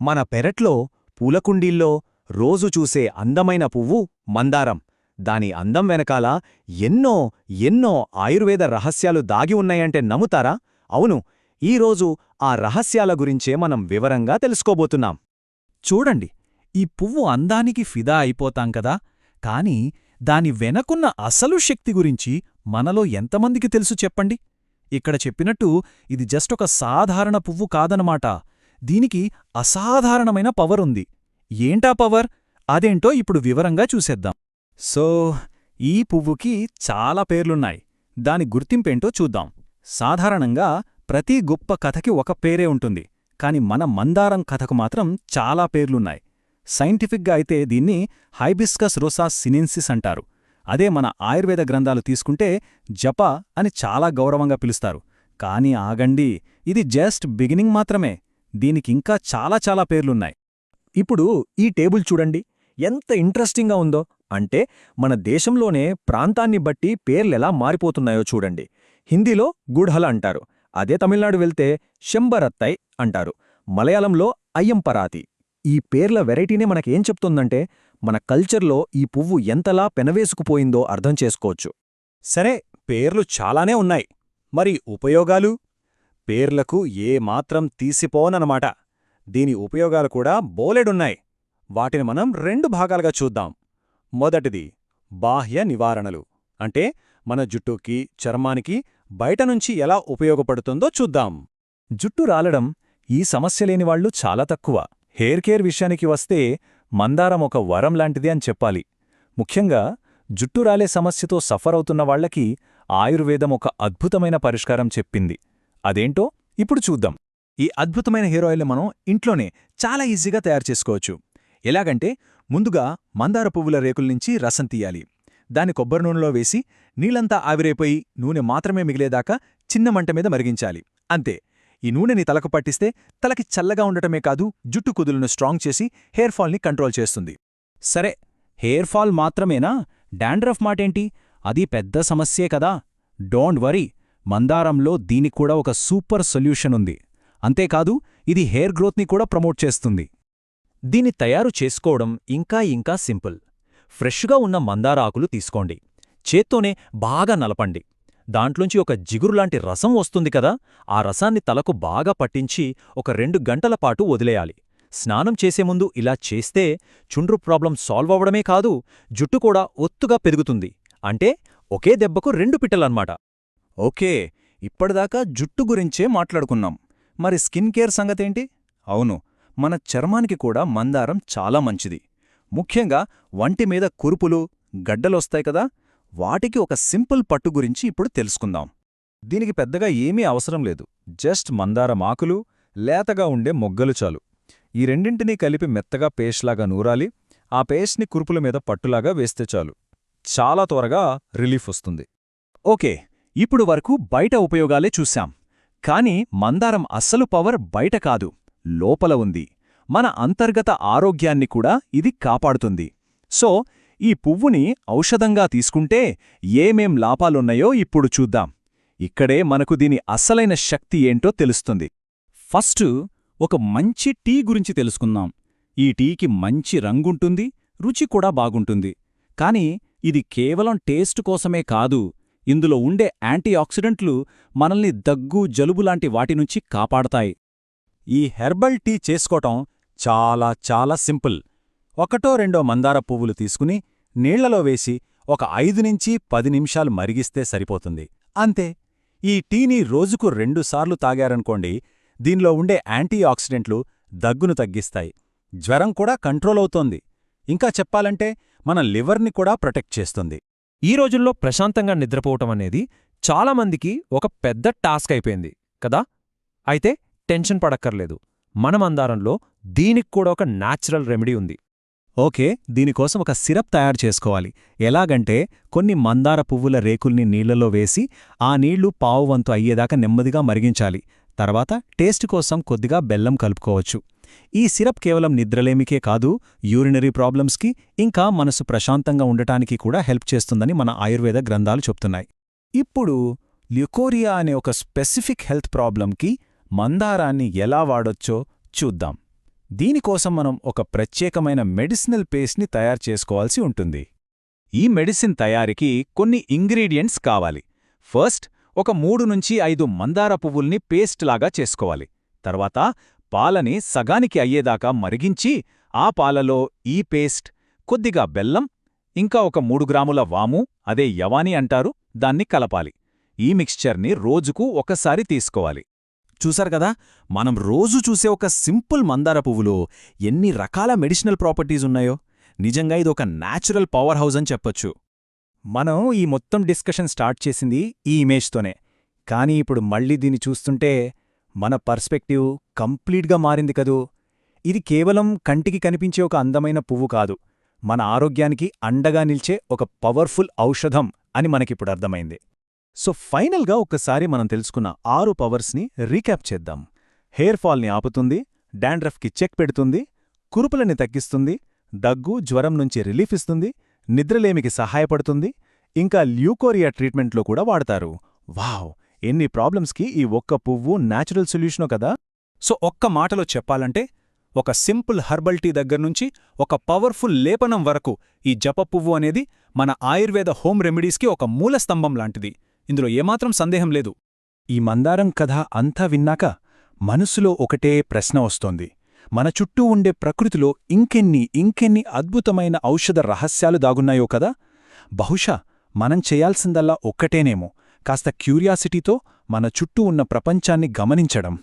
మన పెరట్లో పూలకుండీల్లో రోజు చూసే అందమైన పువ్వు మందారం. దాని అందం వెనకాల ఎన్నో ఎన్నో ఆయుర్వేద రహస్యాలు దాగి ఉన్నాయంటే నమ్ముతారా? అవును ఈరోజు ఆ రహస్యాల గురించే మనం వివరంగా తెలుసుకోబోతున్నాం. చూడండి ఈ పువ్వు అందానికి ఫిదా అయిపోతాం కదా? కాని దాని వెనకున్న అసలు శక్తి గురించి మనలో ఎంతమందికి తెలుసు చెప్పండి? ఇక్కడ చెప్పినట్టు ఇది జస్ట్ ఒక సాధారణ పువ్వు కాదనమాట. దీనికి అసాధారణమైన పవర్ ఉంది. ఏంటా పవర్ అదేంటో ఇప్పుడు వివరంగా చూసేద్దాం. సో ఈ పువ్వుకి చాలా పేర్లున్నాయి. దాని గుర్తింపేంటో చూద్దాం. సాధారణంగా ప్రతి గొప్ప కథకి ఒక పేరే ఉంటుంది. కాని మన మందారం కథకు మాత్రం చాలా పేర్లున్నాయి. సైంటిఫిక్గా అయితే దీన్ని హైబిస్కస్ రోసా సినెన్సిస్ అంటారు. అదే మన ఆయుర్వేద గ్రంథాలు తీసుకుంటే జప అని చాలా గౌరవంగా పిలుస్తారు. కాని ఆగండి ఇది జస్ట్ బిగినింగ్ మాత్రమే. దీనికింకా చాలా చాలా పేర్లున్నాయి. ఇప్పుడు ఈ టేబుల్ చూడండి. ఎంత ఇంట్రెస్టింగ్గా ఉందో. అంటే మన దేశంలోనే ప్రాంతాన్ని బట్టి పేర్లెలా మారిపోతున్నాయో చూడండి. హిందీలో గుడ్హల అంటారు. అదే తమిళనాడు వెళ్తే శంబరత్తై అంటారు. మలయాళంలో అయ్యంపరాతి. ఈ పేర్ల వెరైటీనే మనకేం చెప్తుందంటే మన కల్చర్లో ఈ పువ్వు ఎంతలా పెనవేసుకుపోయిందో అర్థం చేసుకోవచ్చు. సరే పేర్లు చాలానే ఉన్నాయి. మరి ఉపయోగాలు? పేర్లకు ఏ మాత్రం తీసిపోననమాట. దీని ఉపయోగాలు కూడా బోలెడున్నాయి. వాటిని మనం రెండు భాగాలుగా చూద్దాం. మొదటిది బాహ్య నివారణలు. అంటే మన జుట్టుకి చర్మానికి బయటనుంచి ఎలా ఉపయోగపడుతుందో చూద్దాం. జుట్టు రాలడం ఈ సమస్యలేనివాళ్ళు చాలా తక్కువ. హెయిర్ కేర్ విషయానికి వస్తే మందారం ఒక వరం లాంటిది అని చెప్పాలి. ముఖ్యంగా జుట్టు రాలే సమస్యతో సఫర్ అవుతున్న వాళ్ళకి ఆయుర్వేదం ఒక అద్భుతమైన పరిష్కారం చెప్పింది. అదేంటో ఇప్పుడు చూద్దాం. ఈ అద్భుతమైన హెయిర్ ఆయిల్ని మనం ఇంట్లోనే చాలా ఈజీగా తయారు చేసుకోవచ్చు. ఎలాగంటే ముందుగా మందార పువ్వుల రేకుల నుంచి రసం తీయాలి. దాన్ని కొబ్బరి నూనెలో వేసి నీళ్ళంతా ఆవిరైపోయి నూనె మాత్రమే మిగిలేదాకా చిన్న మంట మీద మరిగించాలి. అంతే. ఈ నూనెని తలకు పట్టిస్తే తలకి చల్లగా ఉండటమే కాదు జుట్టు కుదులను స్ట్రాంగ్ చేసి హెయిర్ ఫాల్ని కంట్రోల్ చేస్తుంది. సరే హెయిర్ ఫాల్ మాత్రమేనా? డాండ్రఫ్ మాటేంటి? అది పెద్ద సమస్యే కదా. Don't worry. మందారంలో దీనికి కూడా ఒక సూపర్ సొల్యూషన్ ఉంది. అంతేకాదు ఇది హెయిర్ గ్రోత్ని కూడా ప్రమోట్ చేస్తుంది. దీన్ని తయారు చేసుకోవడం ఇంకా ఇంకా సింపుల్. ఫ్రెష్గా ఉన్న మందార ఆకులు తీసుకోండి. చేత్తోనే బాగా నలపండి. దాంట్లోంచి ఒక జిగురులాంటి రసం వస్తుంది కదా ఆ రసాన్ని తలకు బాగా పట్టించి ఒక రెండు గంటల పాటు వదిలేయాలి. స్నానం చేసే ముందు ఇలా చేస్తే చుండ్రు ప్రాబ్లం సాల్వ్ అవ్వడమే కాదు జుట్టు కూడా ఒత్తుగా పెరుగుతుంది. అంటే ఒకే దెబ్బకు రెండు పిట్టలన్నమాట. ఓకే ఇప్పటిదాకా జుట్టు గురించే మాట్లాడుకున్నాం. మరి స్కిన్ కేర్ సంగతేంటి? అవును మన చర్మానికి కూడా మందారం చాలా మంచిది. ముఖ్యంగా వంటి మీద కురుపులు గడ్డలొస్తాయి కదా వాటికి ఒక సింపుల్ పట్టు గురించి ఇప్పుడు తెలుసుకుందాం. దీనికి పెద్దగా ఏమీ అవసరం లేదు జస్ట్ మందారం ఆకులు లేతగా ఉండే మొగ్గలు చాలు. ఈ రెండింటినీ కలిపి మెత్తగా పేస్ట్లాగా నూరాలి ఆ పేస్ట్ని కురుపుల మీద పట్టులాగా వేస్తే చాలు. చాలా త్వరగా రిలీఫ్ వస్తుంది. ఓకే ఇప్పుడు వరకు బయట ఉపయోగాలే చూశాం. కాని మందారం అస్సలు పవర్ బయట కాదు. లోపల ఉంది. మన అంతర్గత ఆరోగ్యాన్ని కూడా ఇది కాపాడుతుంది. సో ఈ పువ్వుని ఔషధంగా తీసుకుంటే ఏమేం లాభాలున్నాయో ఇప్పుడు చూద్దాం. ఇక్కడే మనకు దీని అసలైన శక్తి ఏంటో తెలుస్తుంది. ఫస్ట్ ఒక మంచి టీ గురించి తెలుసుకుందాం. ఈ టీకి మంచి రంగుంటుంది రుచి కూడా బాగుంటుంది. కాని ఇది కేవలం టేస్ట్ కోసమే కాదు ఇందులో ఉండే యాంటీఆక్సిడెంట్లు మనల్ని దగ్గు జలుబులాంటి వాటినుంచి కాపాడతాయి. ఈ హెర్బల్ టీ చేసుకోవటం చాలా చాలా సింపుల్. ఒకటో రెండో మందార పువ్వులు తీసుకుని నీళ్ళలో వేసి ఒక ఐదు నుంచి పది నిమిషాలు మరిగిస్తే సరిపోతుంది. అంతే ఈ టీని రోజుకు రెండుసార్లు తాగారనుకోండి దీనిలో ఉండే యాంటీఆక్సిడెంట్లు దగ్గును తగ్గిస్తాయి. జ్వరం కూడా కంట్రోల్ అవుతోంది. ఇంకా చెప్పాలంటే మన లివర్ని కూడా ప్రొటెక్ట్ చేస్తుంది. ఈ రోజుల్లో ప్రశాంతంగా నిద్రపోవటం అనేది చాలామందికి ఒక పెద్ద టాస్క్ అయిపోయింది కదా? అయితే టెన్షన్ పడక్కర్లేదు. మనమందారంలో దీనికి కూడా ఒక నాచురల్ రెమెడీ ఉంది. ఓకే దీనికోసం ఒక సిరప్ తయారు చేసుకోవాలి. ఎలాగంటే కొన్ని మందార పువ్వుల రేకుల్ని నీళ్ళలో వేసి ఆ నీళ్ళు పావువంతు అయ్యేదాకా నెమ్మదిగా మరిగించాలి. తర్వాత టేస్ట్ కోసం కొద్దిగా బెల్లం కలుపుకోవచ్చు. ఈ సిరప్ కేవలం నిద్రలేమికే కాదు యూరినరీ ప్రాబ్లమ్స్కి ఇంకా మనసు ప్రశాంతంగా ఉండటానికి కూడా హెల్ప్ చేస్తుందని మన ఆయుర్వేద గ్రంథాలు చెప్తున్నాయి. ఇప్పుడు ల్యుకోరియా అనే ఒక స్పెసిఫిక్ హెల్త్ ప్రాబ్లంకి మందారాన్ని ఎలా వాడొచ్చో చూద్దాం. దీనికోసం మనం ఒక ప్రత్యేకమైన మెడిసినల్ పేస్ట్ని తయారు చేసుకోవాల్సి ఉంటుంది. ఈ మెడిసిన్ తయారీకి కొన్ని ఇంగ్రీడియంట్స్ కావాలి. ఫస్ట్ ఒక మూడు నుంచి ఐదు మందార పువ్వుల్ని పేస్ట్ లాగా చేసుకోవాలి. తర్వాత పాలని సగానికి అయ్యేదాకా మరిగించి ఆ పాలలో ఈ పేస్ట్ కొద్దిగా బెల్లం ఇంకా ఒక మూడు గ్రాముల వాము అదే యవాని అంటారు దాన్ని కలపాలి. ఈ మిక్స్చర్ని రోజుకు ఒకసారి తీసుకోవాలి. చూసారు కదా మనం రోజు చూసే ఒక సింపుల్ మందార పువ్వులో ఎన్ని రకాల మెడిసినల్ ప్రాపర్టీస్ ఉన్నాయో? నిజంగా ఇదొక న్యాచురల్ పవర్ హౌస్ అని చెప్పొచ్చు. మనం ఈ మొత్తం డిస్కషన్ స్టార్ట్ చేసింది ఈ ఇమేజ్తోనే. కానీ ఇప్పుడు మళ్ళీ దీన్ని చూస్తుంటే మన పర్స్పెక్టివ్ కంప్లీట్గా మారింది కదూ? ఇది కేవలం కంటికి కనిపించే ఒక అందమైన పువ్వు కాదు. మన ఆరోగ్యానికి అండగా నిల్చే ఒక పవర్ఫుల్ ఔషధం అని మనకిప్పుడు అర్థమైంది. సో ఫైనల్గా ఒక్కసారి మనం తెలుసుకున్న ఆరు పవర్స్ని రీక్యాప్ చేద్దాం. హెయిర్ ఫాల్ని ఆపుతుంది డాండ్రఫ్కి చెక్ పెడుతుంది కురుపులని తగ్గిస్తుంది దగ్గు జ్వరం నుంచి రిలీఫ్ ఇస్తుంది నిద్రలేమికి సహాయపడుతుంది ఇంకా ల్యూకోరియా ట్రీట్మెంట్లో కూడా వాడతారు. వావ్! ఎన్ని ప్రాబ్లమ్స్కి ఈ ఒక్క పువ్వు న్యాచురల్ సొల్యూషనో కదా? సో ఒక్క మాటలో చెప్పాలంటే ఒక సింపుల్ హర్బల్ టీ దగ్గర్నుంచి ఒక పవర్ఫుల్ లేపనం వరకు ఈ జప పువ్వు అనేది మన ఆయుర్వేద హోమ్ రెమెడీస్కి ఒక మూలస్తంభం లాంటిది. ఇందులో ఏమాత్రం సందేహం లేదు. ఈ మందారం కథ అంతా విన్నాక మనసులో ఒకటే ప్రశ్న వస్తోంది. మన చుట్టూ ఉండే ప్రకృతిలో ఇంకెన్ని ఇంకెన్ని అద్భుతమైన ఔషధ రహస్యాలు దాగున్నాయో కదా? బహుశా మనం చేయాల్సిందల్లా ఒక్కటేనేమో. కాస్త క్యూరియాసిటీతో మన చుట్టూ ఉన్న ప్రపంచాన్ని గమనించడం.